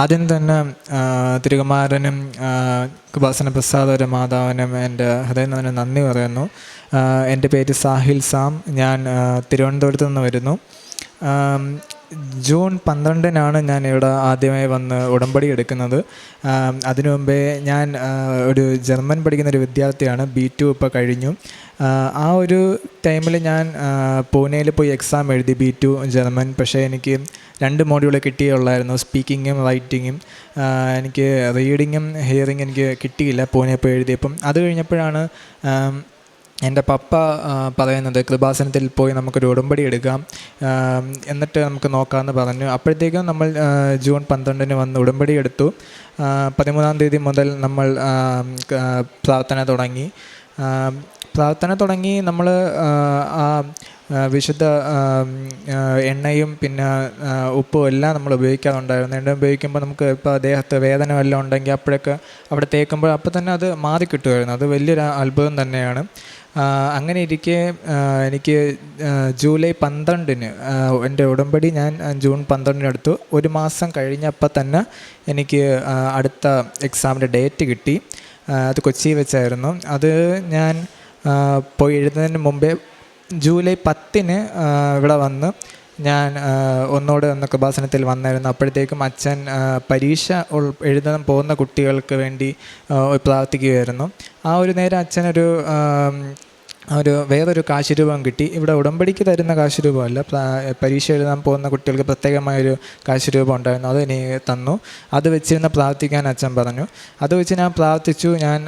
ആദ്യം തന്നെ തിരുകുമാരനും കൃപാസന പ്രസാദ മാതാവിനും എന്റെ ഹൃദയം തന്നെ നന്ദി പറയുന്നു. എന്റെ പേര് സാഹിൽ സാം. ഞാൻ തിരുവനന്തപുരത്ത് നിന്ന് വരുന്നു. ജൂൺ പന്ത്രണ്ടിനാണ് ഞാൻ ഇവിടെ ആദ്യമായി വന്ന് ഉടമ്പടി എടുക്കുന്നത്. അതിനു മുമ്പേ ഞാൻ ഒരു ജർമ്മൻ പഠിക്കുന്ന ഒരു വിദ്യാർത്ഥിയാണ് ബി ടു ഇപ്പോൾ കഴിഞ്ഞു. ആ, ഒരു ടൈമിൽ ഞാൻ പൂനെയിൽ പോയി എക്സാം എഴുതി ബി ടു ജർമ്മൻ. പക്ഷേ എനിക്ക് രണ്ട് മോഡ്യൂൾ കിട്ടിയുള്ളായിരുന്നു സ്പീക്കിങ്ങും റൈറ്റിങ്ങും എനിക്ക് റീഡിങ്ങും ഹിയറിങ്ങും എനിക്ക് കിട്ടിയില്ല പൂനെ പോയി എഴുതിയപ്പം. അത് കഴിഞ്ഞപ്പോഴാണ് എന്റെ പപ്പ പറയുന്നത് കൃപാസനത്തിൽ പോയി നമുക്കൊരു ഉടമ്പടി എടുക്കാം എന്നിട്ട് നമുക്ക് നോക്കാമെന്ന് പറഞ്ഞു. അപ്പോഴത്തേക്കും നമ്മൾ ജൂൺ പന്ത്രണ്ടിന് വന്ന് ഉടമ്പടി എടുത്തു. പതിമൂന്നാം തീയതി മുതൽ നമ്മൾ പ്രാർത്ഥന തുടങ്ങി. പ്രാർത്ഥന തുടങ്ങി നമ്മൾ ആ വിശുദ്ധ എണ്ണയും പിന്നെ ഉപ്പും എല്ലാം നമ്മൾ ഉപയോഗിക്കാറുണ്ടായിരുന്നു. എണ്ണ ഉപയോഗിക്കുമ്പോൾ നമുക്ക് ഇപ്പോൾ ദേഹത്ത് വേദന വല്ലതും ഉണ്ടെങ്കിൽ അപ്പോഴൊക്കെ അവിടെ തേക്കുമ്പോൾ അപ്പോൾ തന്നെ അത് മാറി കിട്ടുമായിരുന്നു അത് വലിയൊരു അത്ഭുതം തന്നെയാണ്. അങ്ങനെ ഇരിക്കെ എനിക്ക് ജൂലൈ പന്ത്രണ്ടിന് എന്റെ ഉടമ്പടി ഞാൻ ജൂൺ പന്ത്രണ്ടിന് എടുത്തു. ഒരു മാസം കഴിഞ്ഞപ്പോൾ തന്നെ എനിക്ക് അടുത്ത എക്സാമിന്റെ ഡേറ്റ് കിട്ടി. അത് കൊച്ചിയിൽ വെച്ചായിരുന്നു. അത് ഞാൻ പോയി എഴുതുന്നതിന് മുമ്പേ ജൂലൈ പത്തിന് ഇവിടെ വന്ന് ഞാൻ ഒന്നോട് ഒന്ന് കൃപാസനത്തിൽ വന്നായിരുന്നു. അപ്പോഴത്തേക്കും അച്ഛൻ പരീക്ഷ എഴുതാൻ പോകുന്ന കുട്ടികൾക്ക് വേണ്ടി പ്രാർത്ഥിക്കുകയായിരുന്നു. ആ ഒരു നേരം അച്ഛനൊരു ഒരു വേറൊരു കാശുരൂപം കിട്ടി. ഇവിടെ ഉടമ്പടിക്ക് തരുന്ന കാശുരൂപമല്ല. രൂപമല്ല പരീക്ഷ എഴുതാൻ പോകുന്ന കുട്ടികൾക്ക് പ്രത്യേകമായൊരു കാശുരൂപം ഉണ്ടായിരുന്നു. അത് എനിക്ക് തന്നു. അത് വെച്ചിരുന്ന് പ്രാർത്ഥിക്കാൻ അച്ഛൻ പറഞ്ഞു. അത് വെച്ച് ഞാൻ പ്രാർത്ഥിച്ചു. ഞാൻ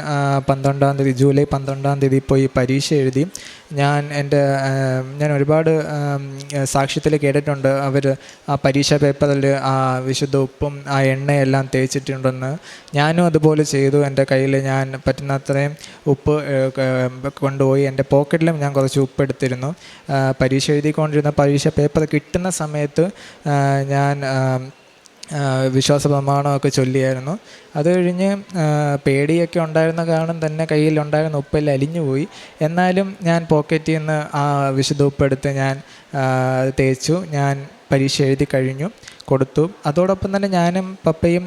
പന്ത്രണ്ടാം തീയതി ജൂലൈ പന്ത്രണ്ടാം തീയതി പോയി പരീക്ഷ എഴുതി. ഞാൻ എന്റെ ഞാൻ ഒരുപാട് സാക്ഷ്യത്തിൽ കേട്ടിട്ടുണ്ട്. അവർ ആ പരീക്ഷാ പേപ്പറിൽ ആ വിശുദ്ധ ഉപ്പും ആ എണ്ണയെല്ലാം തേച്ചിട്ടുണ്ടെന്ന്. ഞാനും അതുപോലെ ചെയ്തു. എന്റെ കയ്യിൽ ഞാൻ പറ്റുന്നത്രയും ഉപ്പ് കൊണ്ടുപോയി. എന്റെ പോക്കറ്റിലും ഞാൻ കുറച്ച് ഉപ്പ് എടുത്തിരുന്നു ആ, പരീക്ഷ എഴുതിക്കൊണ്ടിരുന്ന പരീക്ഷ പേപ്പർ കിട്ടുന്ന സമയത്ത് ഞാൻ വിശ്വാസ പ്രമാണമൊക്കെ ചൊല്ലിയായിരുന്നു. അത് കഴിഞ്ഞ് പേടിയൊക്കെ ഉണ്ടായിരുന്ന കാരണം തന്നെ കയ്യിലുണ്ടായിരുന്ന ഉപ്പെല്ലാം അലിഞ്ഞു പോയി. എന്നാലും ഞാൻ പോക്കറ്റിൽ നിന്ന് ആ വിശുദ്ധ ഉപ്പെടുത്ത് ഞാൻ തേച്ചു. ഞാൻ പരീക്ഷ എഴുതി കഴിഞ്ഞു. കൊടുത്തു. അതോടൊപ്പം തന്നെ ഞാനും പപ്പയും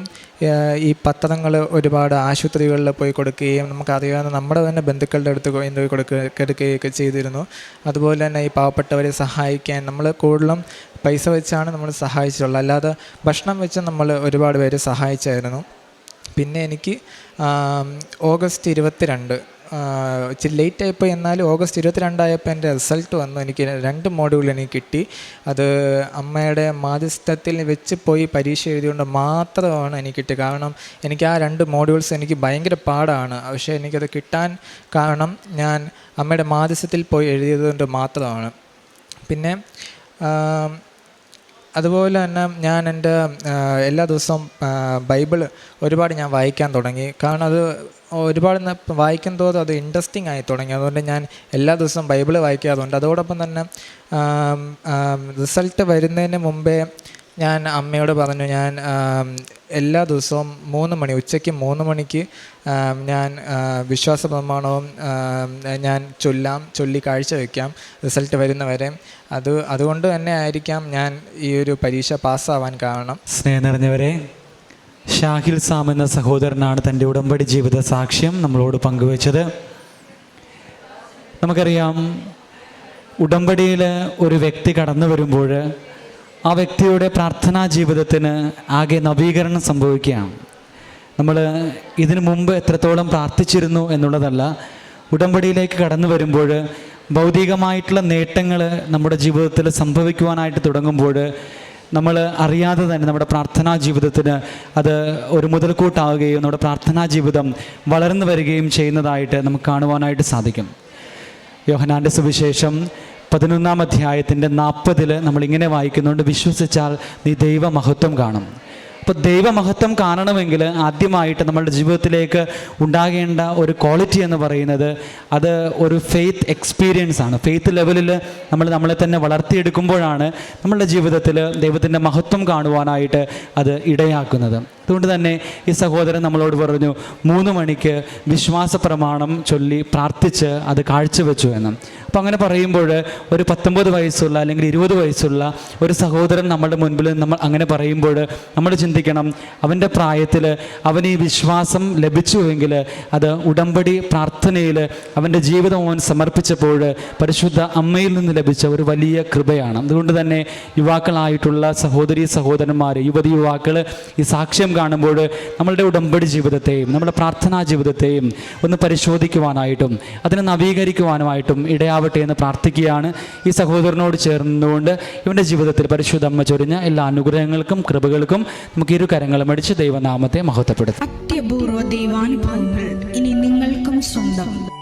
ഈ പത്രങ്ങൾ ഒരുപാട് ആശുപത്രികളിൽ പോയി കൊടുക്കുകയും നമുക്കറിയാവുന്ന നമ്മുടെ തന്നെ ബന്ധുക്കളുടെ അടുത്ത് പോയി കൊടുക്കുക എടുക്കുകയൊക്കെ ചെയ്തിരുന്നു. അതുപോലെ തന്നെ ഈ പാവപ്പെട്ടവരെ സഹായിക്കാൻ നമ്മൾ കൂടുതലും പൈസ വെച്ചാണ് നമ്മൾ സഹായിച്ചിട്ടുള്ളത്. അല്ലാതെ ഭക്ഷണം വെച്ച് നമ്മൾ ഒരുപാട് പേര് സഹായിച്ചായിരുന്നു. പിന്നെ എനിക്ക് ഓഗസ്റ്റ് ഇരുപത്തിരണ്ട് ഇച്ചിരി ലേറ്റ് ആയപ്പോൾ എന്നാലും ഓഗസ്റ്റ് ഇരുപത്തിരണ്ടായപ്പോൾ എന്റെ റിസൾട്ട് വന്നു. എനിക്ക് രണ്ട് മോഡ്യൂൾ എനിക്ക് കിട്ടി. അത് അമ്മയുടെ മാധ്യസ്ഥത്തിൽ വെച്ച് പോയി പരീക്ഷ എഴുതിയുകൊണ്ട് മാത്രമാണ് എനിക്ക് കിട്ടിയത്. കാരണം എനിക്ക് ആ രണ്ട് മോഡ്യൂൾസ് എനിക്ക് ഭയങ്കര പാടാണ്. പക്ഷേ എനിക്കത് കിട്ടാൻ കാരണം ഞാൻ അമ്മയുടെ മാധ്യസ്ഥത്തിൽ പോയി എഴുതിയത് കൊണ്ട് മാത്രമാണ്. പിന്നെ അതുപോലെ തന്നെ ഞാൻ എന്റെ എല്ലാ ദിവസവും ബൈബിൾ ഒരുപാട് ഞാൻ വായിക്കാൻ തുടങ്ങി. കാരണം അത് ഒരുപാട് വായിക്കും തോറും അത് ഇൻട്രസ്റ്റിംഗ് ആയി തുടങ്ങി. അതുകൊണ്ട് ഞാൻ എല്ലാ ദിവസവും ബൈബിൾ വായിക്കാറുണ്ട്. അതോടൊപ്പം തന്നെ റിസൾട്ട് വരുന്നതിന് മുമ്പേ ഞാൻ അമ്മയോട് പറഞ്ഞു ഞാൻ എല്ലാ ദിവസവും മൂന്ന് മണി ഉച്ചയ്ക്ക് മൂന്ന് മണിക്ക് ഞാൻ വിശ്വാസ പ്രമാണവും ഞാൻ ചൊല്ലാം ചൊല്ലി കാഴ്ച വയ്ക്കാം റിസൾട്ട് വരുന്നവരെ. അത് അതുകൊണ്ട് തന്നെ ആയിരിക്കാം ഞാൻ ഈ ഒരു പരീക്ഷ പാസ്സാവാൻ കാരണം. സ്നേഹം നിറഞ്ഞവരെ ഷാഹിൽ സാം എന്ന സഹോദരനാണ് തന്റെ ഉടമ്പടി ജീവിത സാക്ഷ്യം നമ്മളോട് പങ്കുവച്ചത്. നമുക്കറിയാം ഉടമ്പടിയിൽ ഒരു വ്യക്തി കടന്നു വരുമ്പോൾ ആ വ്യക്തിയുടെ പ്രാർത്ഥനാ ജീവിതത്തിന് ആകെ നവീകരണം സംഭവിക്കുകയാണ്. നമ്മൾ ഇതിനു മുമ്പ് എത്രത്തോളം പ്രാർത്ഥിച്ചിരുന്നു എന്നുള്ളതല്ല ഉടമ്പടിയിലേക്ക് കടന്നു വരുമ്പോൾ ഭൗതികമായിട്ടുള്ള നേട്ടങ്ങൾ നമ്മുടെ ജീവിതത്തിൽ സംഭവിക്കുവാനായിട്ട് തുടങ്ങുമ്പോൾ നമ്മൾ അറിയാതെ തന്നെ നമ്മുടെ പ്രാർത്ഥനാ ജീവിതത്തിന് അത് ഒരു മുതൽക്കൂട്ടാവുകയും നമ്മുടെ പ്രാർത്ഥനാ ജീവിതം വളർന്നു വരികയും ചെയ്യുന്നതായിട്ട് നമുക്ക് കാണുവാനായിട്ട് സാധിക്കും. യോഹനാന്റെ സുവിശേഷം പതിനൊന്നാം അധ്യായത്തിന്റെ നാൽപ്പതിൽ നമ്മൾ ഇങ്ങനെ വായിക്കുന്നുണ്ട് വിശ്വസിച്ചാൽ നീ ദൈവമഹത്വം കാണും. അപ്പോൾ ദൈവമഹത്വം കാണണമെങ്കിൽ ആദ്യമായിട്ട് നമ്മളുടെ ജീവിതത്തിലേക്ക് ഉണ്ടാകേണ്ട ഒരു ക്വാളിറ്റി എന്ന് പറയുന്നത് അത് ഒരു ഫെയ്ത്ത് എക്സ്പീരിയൻസ് ആണ്. ഫെയ്ത്ത് ലെവലിൽ നമ്മൾ നമ്മളെ തന്നെ വളർത്തിയെടുക്കുമ്പോഴാണ് നമ്മളുടെ ജീവിതത്തിൽ ദൈവത്തിന്റെ മഹത്വം കാണുവാനായിട്ട് അത് ഇടയാക്കുന്നത്. അതുകൊണ്ട് തന്നെ ഈ സഹോദരൻ നമ്മളോട് പറഞ്ഞു മൂന്ന് മണിക്ക് വിശ്വാസ പ്രമാണം ചൊല്ലി പ്രാർത്ഥിച്ച് അത് കാഴ്ചവെച്ചു എന്ന്. അപ്പം അങ്ങനെ പറയുമ്പോൾ ഒരു പത്തൊമ്പത് വയസ്സുള്ള അല്ലെങ്കിൽ ഇരുപത് വയസ്സുള്ള ഒരു സഹോദരൻ നമ്മുടെ മുൻപിൽ നമ്മൾ അങ്ങനെ പറയുമ്പോൾ നമ്മൾ ചിന്തിക്കണം അവന്റെ പ്രായത്തിൽ അവന് ഈ വിശ്വാസം ലഭിച്ചുവെങ്കിൽ അത് ഉടമ്പടി പ്രാർത്ഥനയിൽ അവന്റെ ജീവിതം അവൻ സമർപ്പിച്ചപ്പോൾ പരിശുദ്ധ അമ്മയിൽ നിന്ന് ലഭിച്ച ഒരു വലിയ കൃപയാണ്. അതുകൊണ്ട് തന്നെ യുവാക്കളായിട്ടുള്ള സഹോദരി സഹോദരന്മാർ യുവതി യുവാക്കൾ ഈ സാക്ഷ്യം കാണുമ്പോൾ നമ്മളുടെ ഉടമ്പടി ജീവിതത്തെയും നമ്മുടെ പ്രാർത്ഥനാ ജീവിതത്തെയും ഒന്ന് പരിശോധിക്കുവാനായിട്ടും അതിനെ നവീകരിക്കുവാനുമായിട്ടും ഇടയാവട്ടെ എന്ന് പ്രാർത്ഥിക്കുകയാണ്. ഈ സഹോദരനോട് ചേർന്നുകൊണ്ട് ഇവന്റെ ജീവിതത്തിൽ പരിശുദ്ധ അമ്മ ചൊരിഞ്ഞ എല്ലാ അനുഗ്രഹങ്ങൾക്കും കൃപകൾക്കും നമുക്ക് ഇരു കരങ്ങളും അടിച്ച് ദൈവനാമത്തെ മഹത്വപ്പെടുത്തും. ഇനി നിങ്ങൾക്കും സ്വന്തം.